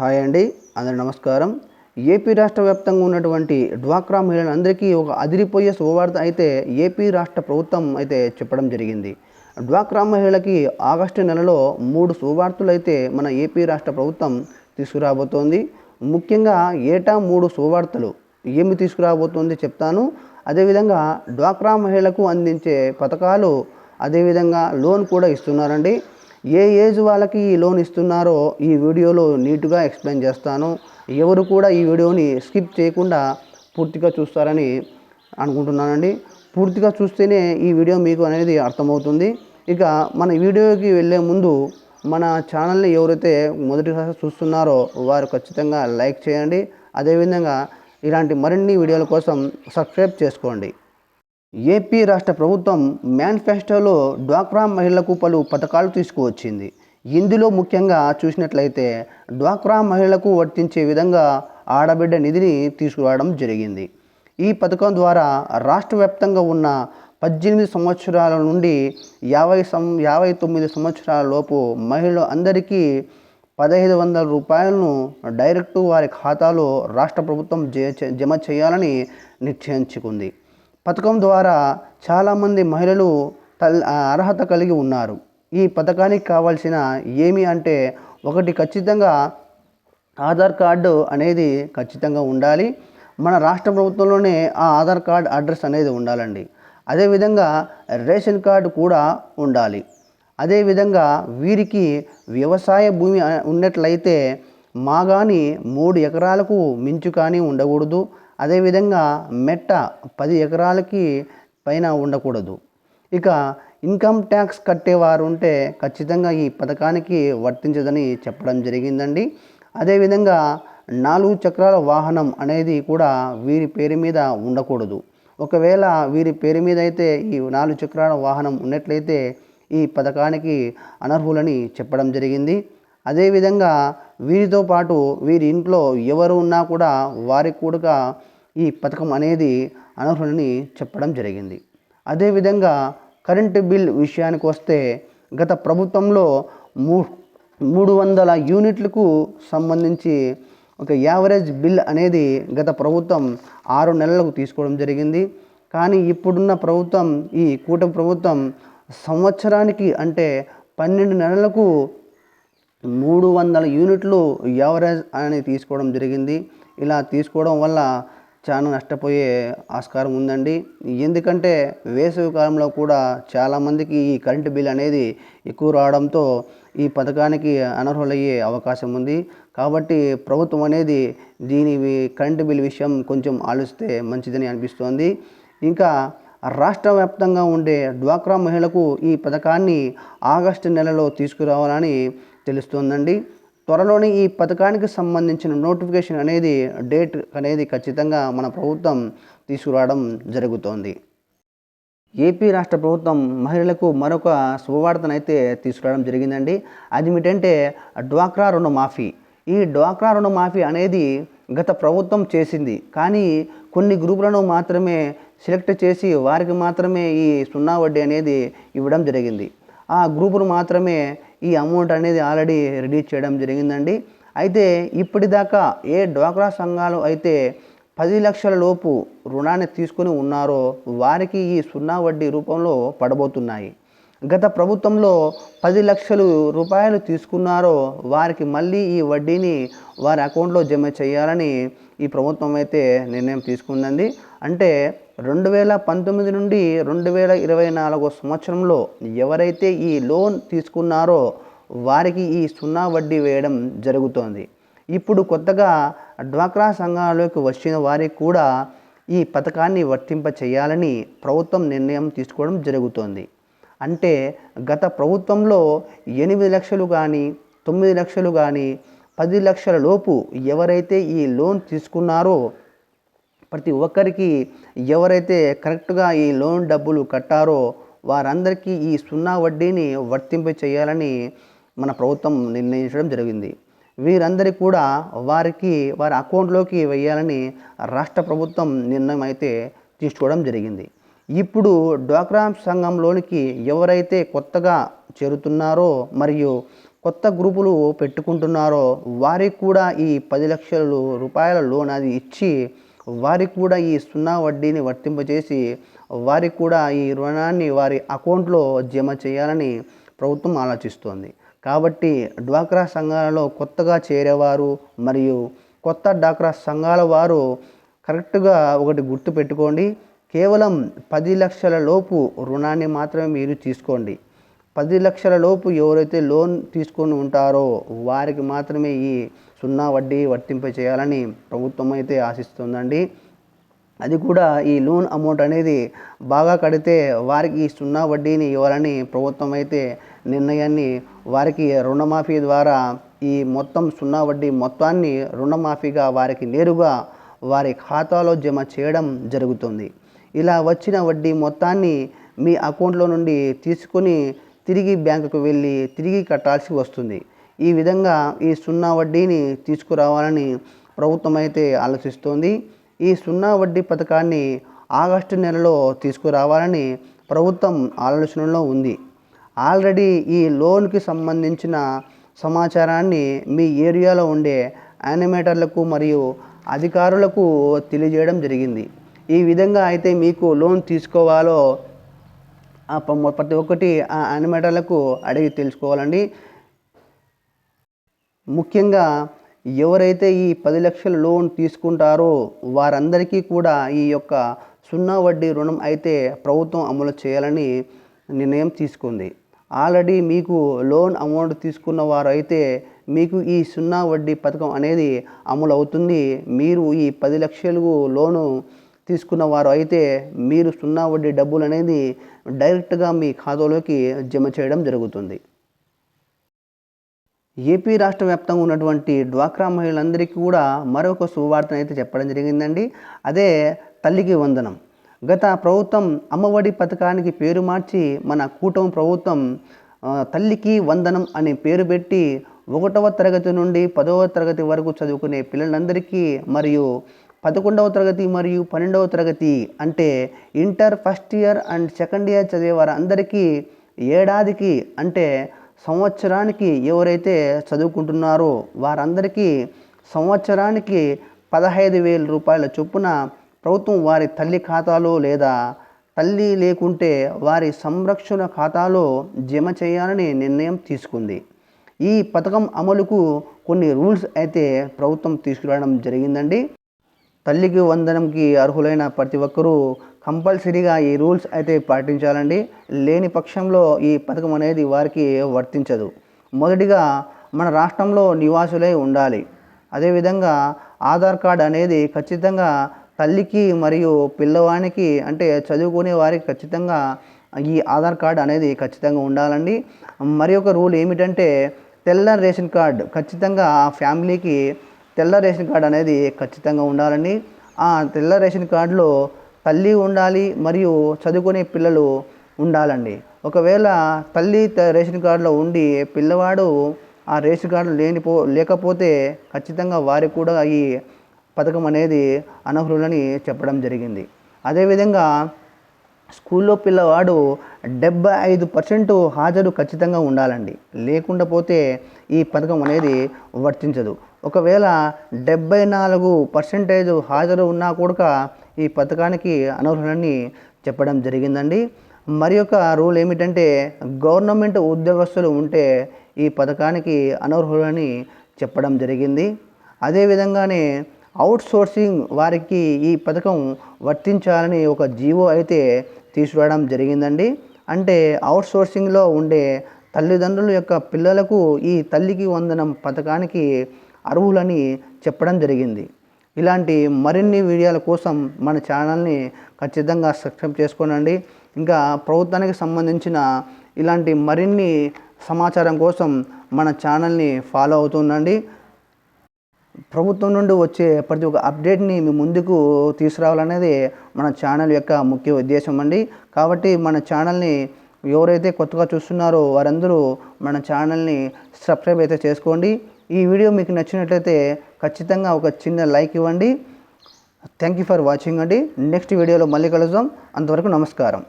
Hi అండి అందరి నమస్కారం. ఏపీ రాష్ట్ర వ్యాప్తంగా ఉన్నటువంటి డ్వాక్రా మహిళలందరికీ ఒక అదిరిపోయే శుభవార్త అయితే ఏపీ రాష్ట్ర ప్రభుత్వం అయితే చెప్పడం జరిగింది. డ్వాక్రా మహిళలకి ఆగస్టు నెలలో మూడు శుభవార్తలు అయితే మన ఏపీ రాష్ట్ర ప్రభుత్వం తీసుకురాబోతోంది. ముఖ్యంగా ఏటా మూడు శుభవార్తలు ఏమి తీసుకురాబోతోంది చెప్తాను. అదేవిధంగా డ్వాక్రా మహిళలకు అందించే పథకాలు అదేవిధంగా లోన్ కూడా ఇస్తున్నారండి. ఏ ఏజ్ వాళ్ళకి ఈ లోన్ ఇస్తున్నారో ఈ వీడియోలో నీట్గా ఎక్స్ప్లెయిన్ చేస్తాను. ఎవరు కూడా ఈ వీడియోని స్కిప్ చేయకుండా పూర్తిగా చూస్తారని అనుకుంటున్నానండి. పూర్తిగా చూస్తేనే ఈ వీడియో మీకు అనేది అర్థమవుతుంది. ఇక మన వీడియోకి వెళ్ళే ముందు మన ఛానల్ని ఎవరైతే మొదటిసారి చూస్తున్నారో వారు ఖచ్చితంగా లైక్ చేయండి. అదేవిధంగా ఇలాంటి మరిన్ని వీడియోల కోసం సబ్స్క్రైబ్ చేసుకోండి. ఏపీ రాష్ట్ర ప్రభుత్వం మేనిఫెస్టోలో డ్వాక్రా మహిళలకు పలు పథకాలు తీసుకువచ్చింది. ఇందులో ముఖ్యంగా చూసినట్లయితే డ్వాక్రా మహిళలకు వర్తించే విధంగా ఆడబిడ్డ నిధిని తీసుకురావడం జరిగింది. ఈ పథకం ద్వారా రాష్ట్ర వ్యాప్తంగా ఉన్న పద్దెనిమిది సంవత్సరాల నుండి యాభై సం యాభై తొమ్మిది సంవత్సరాల లోపు మహిళలు అందరికీ పదహైదు వందల రూపాయలను డైరెక్టు వారి ఖాతాలో రాష్ట్ర ప్రభుత్వం జ- జమ చేయాలని నిశ్చయించుకుంది. పథకం ద్వారా చాలామంది మహిళలు తల్ అర్హత కలిగి ఉన్నారు. ఈ పథకానికి కావాల్సిన ఏమి అంటే ఒకటి ఖచ్చితంగా ఆధార్ కార్డు అనేది ఖచ్చితంగా ఉండాలి. మన రాష్ట్ర ప్రభుత్వంలోనే ఆ ఆధార్ కార్డ్ అడ్రస్ అనేది ఉండాలండి. అదేవిధంగా రేషన్ కార్డు కూడా ఉండాలి. అదేవిధంగా వీరికి వ్యవసాయ భూమి ఉన్నట్లయితే ఉన్నట్లయితే మాగాని మూడు ఎకరాలకు మించు కానీ ఉండకూడదు. అదేవిధంగా మెట్ట పది ఎకరాలకి పైన ఉండకూడదు. ఇక ఇన్కమ్ ట్యాక్స్ కట్టేవారు ఉంటే ఖచ్చితంగా ఈ పథకానికి వర్తించదని చెప్పడం జరిగిందండి. అదేవిధంగా నాలుగు చక్రాల వాహనం అనేది కూడా వీరి పేరు మీద ఉండకూడదు. ఒకవేళ వీరి పేరు మీద అయితే ఈ నాలుగు చక్రాల వాహనం ఉన్నట్లయితే ఈ పథకానికి అనర్హులని చెప్పడం జరిగింది. అదేవిధంగా వీరితో పాటు వీరి ఇంట్లో ఎవరు ఉన్నా కూడా వారికి కూడా ఈ పథకం అనేది అనర్హులని చెప్పడం జరిగింది. అదేవిధంగా కరెంటు బిల్ విషయానికి వస్తే గత ప్రభుత్వంలో మూ మూడు వందల యూనిట్లకు సంబంధించి ఒక యావరేజ్ బిల్ అనేది గత ప్రభుత్వం ఆరు నెలలకు తీసుకోవడం జరిగింది. కానీ ఇప్పుడున్న ప్రభుత్వం ఈ కూటమి ప్రభుత్వం సంవత్సరానికి అంటే పన్నెండు నెలలకు మూడు వందల యూనిట్లు యావరేజ్ అని తీసుకోవడం జరిగింది. ఇలా తీసుకోవడం వల్ల చాలా నష్టపోయే ఆస్కారం ఉందండి. ఎందుకంటే వేసవి కాలంలో కూడా చాలామందికి ఈ కరెంటు బిల్ అనేది ఎక్కువ రావడంతో ఈ పథకానికి అనర్హులయ్యే అవకాశం ఉంది. కాబట్టి ప్రభుత్వం అనేది దీని కరెంటు బిల్ విషయం కొంచెం ఆలోచిస్తే మంచిదని అనిపిస్తోంది. ఇంకా రాష్ట్ర వ్యాప్తంగా ఉండే డ్వాక్రా మహిళలకు ఈ పథకాన్ని ఆగస్టు నెలలో తీసుకురావాలని తెలుస్తోందండి. త్వరలోనే ఈ పథకానికి సంబంధించిన నోటిఫికేషన్ అనేది డేట్ అనేది ఖచ్చితంగా మన ప్రభుత్వం తీసుకురావడం జరుగుతోంది. ఏపీ రాష్ట్ర ప్రభుత్వం మహిళలకు మరొక శుభవార్తనైతే తీసుకురావడం జరిగిందండి. అది ఏమిటంటే డ్వాక్రా రుణమాఫీ. ఈ డ్వాక్రా రుణమాఫీ అనేది గత ప్రభుత్వం చేసింది. కానీ కొన్ని గ్రూపులను మాత్రమే సెలెక్ట్ చేసి వారికి మాత్రమే ఈ సున్నా వడ్డీ అనేది ఇవ్వడం జరిగింది. ఆ గ్రూపును మాత్రమే ఈ అమౌంట్ అనేది ఆల్రెడీ రిలీజ్ చేయడం జరిగిందండి. అయితే ఇప్పటిదాకా ఏ డ్వాక్రా సంఘాలు అయితే పది లక్షల లోపు రుణాన్ని తీసుకుని ఉన్నారో వారికి ఈ సున్నా వడ్డీ రూపంలో పడబోతున్నాయి. గత ప్రభుత్వంలో పది లక్షలు రూపాయలు తీసుకున్నారో వారికి మళ్ళీ ఈ వడ్డీని వారి అకౌంట్లో జమ చేయాలని ఈ ప్రభుత్వం అయితే నిర్ణయం తీసుకుందండి. అంటే రెండు వేల పంతొమ్మిది నుండి రెండు వేల ఇరవై నాలుగో సంవత్సరంలో ఎవరైతే ఈ లోన్ తీసుకున్నారో వారికి ఈ సున్నా వడ్డీ వేయడం జరుగుతోంది. ఇప్పుడు కొత్తగా డ్వాక్రా సంఘాలలోకి వచ్చిన వారికి కూడా ఈ పథకాన్ని వర్తింప చేయాలని ప్రభుత్వం నిర్ణయం తీసుకోవడం జరుగుతోంది. అంటే గత ప్రభుత్వంలో ఎనిమిది లక్షలు కానీ తొమ్మిది లక్షలు కానీ పది లక్షల లోపు ఎవరైతే ఈ లోన్ తీసుకున్నారో ప్రతి ఒక్కరికి ఎవరైతే కరెక్ట్గా ఈ లోన్ డబ్బులు కట్టారో వారందరికీ ఈ సున్నా వడ్డీని వర్తింప చేయాలని మన ప్రభుత్వం నిర్ణయించడం జరిగింది. వీరందరి కూడా వారికి వారి అకౌంట్లోకి వేయాలని రాష్ట్ర ప్రభుత్వం నిర్ణయం అయితే తీసుకోవడం జరిగింది. ఇప్పుడు డ్వాక్రా సంఘంలోనికి ఎవరైతే కొత్తగా చేరుతున్నారో మరియు కొత్త గ్రూపులు పెట్టుకుంటున్నారో వారికి కూడా ఈ పది లక్షల రూపాయల లోన్ అది ఇచ్చి వారికి కూడా ఈ సున్నా వడ్డీని వర్తింపజేసి వారికి కూడా ఈ రుణాన్ని వారి అకౌంట్లో జమ చేయాలని ప్రభుత్వం ఆలోచిస్తోంది. కాబట్టి డ్వాక్రా సంఘాలలో కొత్తగా చేరేవారు మరియు కొత్త డ్వాక్రా సంఘాల వారు కరెక్ట్గా ఒకటి గుర్తు పెట్టుకోండి కేవలం పది లక్షల లోపు రుణాన్ని మాత్రమే మీరు తీసుకోండి. పది లక్షల లోపు ఎవరైతే లోన్ తీసుకొని ఉంటారో వారికి మాత్రమే ఈ సున్నా వడ్డీ వర్తింప చేయాలని ప్రభుత్వం అయితే ఆశిస్తుందండి. అది కూడా ఈ లోన్ అమౌంట్ అనేది బాగా కడితే వారికి ఈ సున్నా వడ్డీని ఇవ్వాలని ప్రభుత్వం అయితే నిర్ణయాన్ని వారికి రుణమాఫీ ద్వారా ఈ మొత్తం సున్నా వడ్డీ మొత్తాన్ని రుణమాఫీగా వారికి నేరుగా వారి ఖాతాలో జమ చేయడం జరుగుతుంది. ఇలా వచ్చిన వడ్డీ మొత్తాన్ని మీ అకౌంట్లో నుండి తీసుకొని తిరిగి బ్యాంకుకు వెళ్ళి తిరిగి కట్టాల్సి వస్తుంది. ఈ విధంగా ఈ సున్నా వడ్డీని తీసుకురావాలని ప్రభుత్వం అయితే ఆలోచిస్తోంది. ఈ సున్నా వడ్డీ పథకాన్ని ఆగస్టు నెలలో తీసుకురావాలని ప్రభుత్వం ఆలోచనలో ఉంది. ఆల్రెడీ ఈ లోన్కి సంబంధించిన సమాచారాన్ని మీ ఏరియాలో ఉండే యానిమేటర్లకు మరియు అధికారులకు తెలియజేయడం జరిగింది. ఈ విధంగా అయితే మీకు లోన్ తీసుకోవాలో ప్రతి ఒక్కటి ఆ అనిమేటర్లకు అడిగి తెలుసుకోవాలండి. ముఖ్యంగా ఎవరైతే ఈ పది లక్షల లోన్ తీసుకుంటారో వారందరికీ కూడా ఈ యొక్క సున్నా వడ్డీ రుణం అయితే ప్రభుత్వం అమలు చేయాలని నిర్ణయం తీసుకుంది. ఆల్రెడీ మీకు లోన్ అమౌంట్ తీసుకున్న వారు అయితే మీకు ఈ సున్నా వడ్డీ పథకం అనేది అమలు అవుతుంది మీరు ఈ పది లక్షలకు లోను తీసుకున్న వారు అయితే మీరు సున్నా వడ్డీ డబ్బులు అనేది డైరెక్ట్గా మీ ఖాతాలోకి జమ చేయడం జరుగుతుంది. ఏపీ రాష్ట్ర వ్యాప్తంగా ఉన్నటువంటి డ్వాక్రా మహిళలందరికీ కూడా మరొక శుభవార్తను అయితే చెప్పడం జరిగిందండి. అదే తల్లికి వందనం. గత ప్రభుత్వం అమ్మఒడి పథకానికి పేరు మార్చి మన కూటమి ప్రభుత్వం తల్లికి వందనం అనే పేరు పెట్టి ఒకటవ తరగతి నుండి పదవ తరగతి వరకు చదువుకునే పిల్లలందరికీ మరియు పదకొండవ తరగతి మరియు పన్నెండవ తరగతి అంటే inter first year and second year చదివే వారందరికీ ఏడాదికి అంటే సంవత్సరానికి ఎవరైతే చదువుకుంటున్నారో వారందరికీ సంవత్సరానికి పదహైదు వేల రూపాయల చొప్పున ప్రభుత్వం వారి తల్లి ఖాతాలో లేదా తల్లి లేకుంటే వారి సంరక్షణ ఖాతాలో జమ చేయాలని నిర్ణయం తీసుకుంది. ఈ పథకం అమలుకు కొన్ని రూల్స్ అయితే ప్రభుత్వం తీసుకురావడం జరిగిందండి. తల్లికి వందనంకి అర్హులైన ప్రతి ఒక్కరూ కంపల్సరీగా ఈ రూల్స్ అయితే పాటించాలండి. లేని పక్షంలో ఈ పథకం అనేది వారికి వర్తించదు. మొదటిగా మన రాష్ట్రంలో నివాసులై ఉండాలి. అదేవిధంగా ఆధార్ కార్డ్ అనేది ఖచ్చితంగా తల్లికి మరియు పిల్లవానికి అంటే చదువుకునే వారికి ఖచ్చితంగా ఈ ఆధార్ కార్డ్ అనేది ఖచ్చితంగా ఉండాలండి. మరి ఒక రూల్ ఏమిటంటే తెల్ల రేషన్ కార్డ్ ఖచ్చితంగా ఆ ఫ్యామిలీకి తెల్ల రేషన్ కార్డు అనేది ఖచ్చితంగా ఉండాలండి. ఆ తెల్ల రేషన్ కార్డులో తల్లి ఉండాలి మరియు చదువుకునే పిల్లలు ఉండాలండి. ఒకవేళ తల్లి రేషన్ కార్డులో ఉండి పిల్లవాడు ఆ రేషన్ కార్డు లేనిపో లేకపోతే ఖచ్చితంగా వారికి కూడా ఈ పథకం అనేది అనర్హులని చెప్పడం జరిగింది. అదేవిధంగా స్కూల్లో పిల్లవాడు డెబ్బై ఐదు పర్సెంట్ హాజరు ఖచ్చితంగా ఉండాలండి. లేకుండా పోతే ఈ పథకం అనేది వర్తించదు. ఒకవేళ డెబ్బై నాలుగు పర్సెంటేజ్ హాజరు ఉన్నా కూడా ఈ పథకానికి అనర్హులని చెప్పడం జరిగిందండి. మరి ఒక రూల్ ఏమిటంటే గవర్నమెంట్ ఉద్యోగస్తులు ఉంటే ఈ పథకానికి అనర్హులని చెప్పడం జరిగింది. అదేవిధంగానే అవుట్ సోర్సింగ్ వారికి ఈ పథకం వర్తించాలని ఒక జీవో అయితే తీసుకురావడం జరిగిందండి. అంటే అవుట్ సోర్సింగ్లో ఉండే తల్లిదండ్రుల యొక్క పిల్లలకు ఈ తల్లికి వందనం పథకానికి అర్హులని చెప్పడం జరిగింది. ఇలాంటి మరిన్ని వీడియోల కోసం మన ఛానల్ని ఖచ్చితంగా సబ్స్క్రైబ్ చేసుకోనండి. ఇంకా ప్రభుత్వానికి సంబంధించిన ఇలాంటి మరిన్ని సమాచారం కోసం మన ఛానల్ని ఫాలో అవుతుండండి. ప్రభుత్వం నుండి వచ్చే ప్రతి ఒక్క అప్డేట్ని మీ ముందుకు తీసుకురావాలనేది మన ఛానల్ యొక్క ముఖ్య ఉద్దేశం అండి. కాబట్టి మన ఛానల్ని ఎవరైతే కొత్తగా చూస్తున్నారో వారందరూ మన ఛానల్ని సబ్స్క్రైబ్ అయితే చేసుకోండి. ఈ వీడియో మీకు నచ్చినట్లయితే ఖచ్చితంగా ఒక చిన్న లైక్ ఇవ్వండి. థ్యాంక్ యూ ఫర్ వాచింగ్ అండి. నెక్స్ట్ వీడియోలో మళ్ళీ కలుద్దాం. అంతవరకు నమస్కారం.